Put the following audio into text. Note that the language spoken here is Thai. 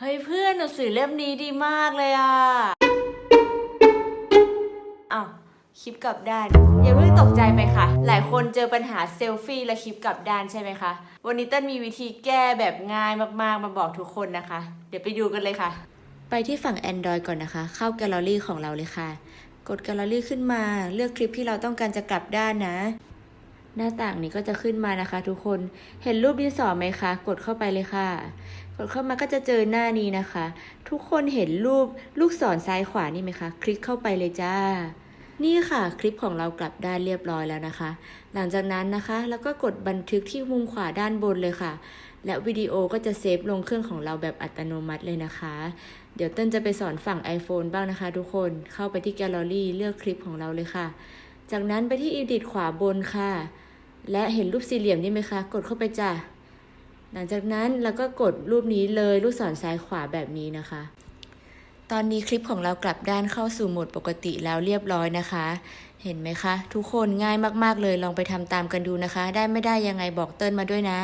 เฮ้ยเพื่อนหนังสือเล่มนี้ดีมากเลยอะอ้าวคลิปกลับด้านอย่าเพิ่งตกใจไปค่ะ หลายคนเจอปัญหาเซลฟี่และคลิปกลับด้านใช่ไหมคะ วันนี้เต้นมีวิธีแก้แบบง่ายมากๆ มาบอกทุกคนนะคะ เดี๋ยวไปดูกันเลยค่ะ ไปที่ฝั่ง Android ก่อนนะคะ เข้าแกลเลอรี่ของเราเลยค่ะ กดแกลเลอรี่ขึ้นมา เลือกคลิปที่เราต้องการจะกลับด้านนะ หน้าต่างนี้ก็จะขึ้นมานะคะ ทุกคน เห็นรูปดินสอไหมคะ กดเข้าไปเลยค่ะ กดเข้ามาก็จะเจอหน้านี้นะคะ ทุกคนเห็นรูปลูกศรซ้ายขวานี่ไหมคะ คลิกเข้าไปเลยจ้า นี่ค่ะคลิปของเรากลับด้านเรียบร้อยแล้วนะคะ หลังจากนั้นนะคะ แล้วก็กดบันทึกที่มุมขวาด้านบนเลยค่ะ และวิดีโอก็จะเซฟลงเครื่องของเราแบบอัตโนมัติเลยนะคะ เดี๋ยวเต้นจะไปสอนฝั่ง iPhone บ้างนะคะ ทุกคน เข้าไปที่แกลเลอรี่เลือกคลิปของเราเลยค่ะจากนั้นไปที่ Edit ขวาบนค่ะ และเห็นรูปสี่เหลี่ยมนี่ไหมคะ กดเข้าไปจ้ะ หลังจากนั้นเราก็กดรูปนี้เลยลูกศรซ้ายขวาแบบนี้นะคะ ตอนนี้คลิปของเรากลับด้านเข้าสู่โหมดปกติแล้วเรียบร้อยนะคะ เห็นไหมคะ ทุกคนง่ายมากๆเลยลองไปทำตามกันดูนะคะ ได้ไม่ได้ยังไงบอกเติ้ลมาด้วยนะ